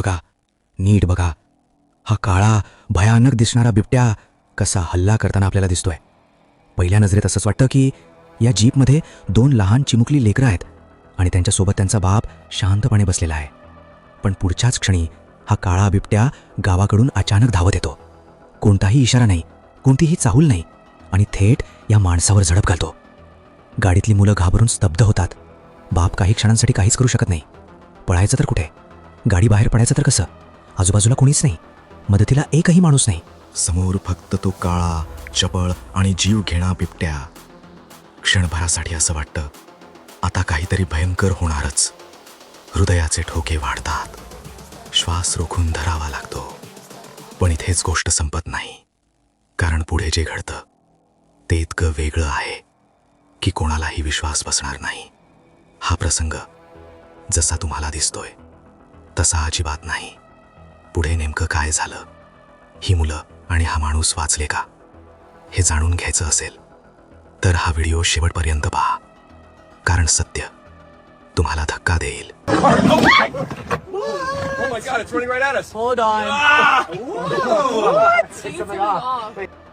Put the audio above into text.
बघा. नीट बघा. हा काळा भयानक दिसणारा बिबट्या कसा हल्ला करताना आपल्याला दिसतोय. पहिल्या नजरेत असंच वाटतं की या जीपमध्ये दोन लहान चिमुकली लेकरं आहेत आणि त्यांच्यासोबत त्यांचा बाप शांतपणे बसलेला आहे. पण पुढच्याच क्षणी हा काळा बिबट्या गावाकडून अचानक धावत येतो. कोणताही इशारा नाही कोणतीही चाहूल नाही आणि थेट या माणसावर झडप घालतो. गाडीतली मुलं घाबरून स्तब्ध होतात. बाप काही क्षणांसाठी काहीच करू शकत नाही. पळायचं तर कुठे? गाडी बाहेर पडायचं तर कसं? आजूबाजूला कोणीच नाही. मदतीला एकही माणूस नाही. समोर फक्त तो काळा चपळ आणि जीव घेणा बिबट्या. क्षणभरासाठी असं वाटतं आता काहीतरी भयंकर होणारच. हृदयाचे ठोके वाढतात. श्वास रोखून धरावा लागतो. पण इथेच गोष्ट संपत नाही. कारण पुढे जे घडतं ते इतकं वेगळं आहे की कोणालाही विश्वास बसणार नाही. हा प्रसंग जसा तुम्हाला दिसतोय तसा अजिबात नाही. पुढे नेमकं काय झालं? ही मुलं आणि हा माणूस वाचले का? हे जाणून घ्यायचं असेल तर हा व्हिडिओ शेवटपर्यंत पहा. कारण सत्य तुम्हाला धक्का देईल. Oh